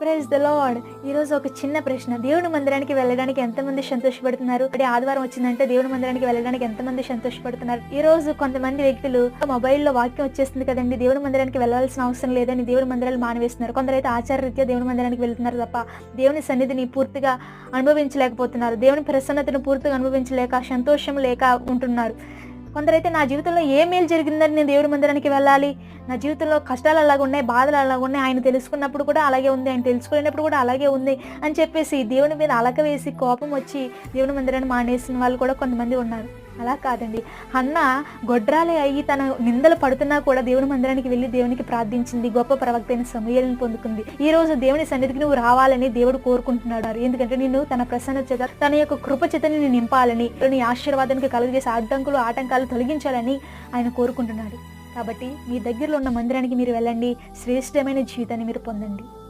Praise the lord ఈ రోజు ఒక చిన్న ప్రశ్న. దేవుని మందిరానికి వెళ్ళడానికి ఎంతమంది సంతోషపడుతున్నారు? అంటే ఆదివారం వచ్చిందంటే దేవుని మందిరానికి వెళ్ళడానికి ఎంతమంది సంతోషపడుతున్నారు? ఈ రోజు కొంతమంది వ్యక్తులు మొబైల్లో వాక్యం వచ్చేస్తుంది కదండి. దేవుని మందిరానికి వెళ్ళాల్సిన అవసరం లేదని దేవుని మందిరాలు మానివేస్తున్నారు. కొందరైతే ఆచారరీత్యా దేవుని మందిరానికి వెళ్తున్నారు తప్ప దేవుని సన్నిధిని పూర్తిగా అనుభవించలేకపోతున్నారు. దేవుని ప్రసన్నతను పూర్తిగా అనుభవించలేక సంతోషం లేక ఉంటున్నారు. కొందరైతే నా జీవితంలో ఏ మేలు జరిగిందని నేను దేవుడి మందిరానికి వెళ్ళాలి? నా జీవితంలో కష్టాలు అలాగ ఉన్నాయి బాధలు అలాగ ఉన్నాయి. ఆయన తెలుసుకున్నప్పుడు కూడా అలాగే ఉంది ఆయన తెలుసుకునేటప్పుడు కూడా అలాగే ఉంది అని చెప్పేసి దేవుని మీద అలక వేసి కోపం వచ్చి దేవుని మందిరాన్ని మానేసిన వాళ్ళు కూడా కొంతమంది ఉన్నారు. అలా కాదండి. అన్న గొడ్రాలే అయ్యి తన నిందలు పడుతున్నా కూడా దేవుని మందిరానికి వెళ్ళి దేవునికి ప్రార్థించింది. గొప్ప ప్రవక్త అయిన సమయాలను పొందుకుంది. ఈ రోజు దేవుని సన్నిధికి నువ్వు రావాలని దేవుడు కోరుకుంటున్నాడు. ఎందుకంటే నిన్ను తన ప్రసన్న చేత తన యొక్క కృప చేత నిన్ను నింపాలని నీ ఆశీర్వాదానికి కలుగజేసే అడ్డంకులు ఆటంకాలు తొలగించాలని ఆయన కోరుకుంటున్నాడు. కాబట్టి మీ దగ్గరలో ఉన్న మందిరానికి మీరు వెళ్ళండి. శ్రేష్టమైన జీవితాన్ని మీరు పొందండి.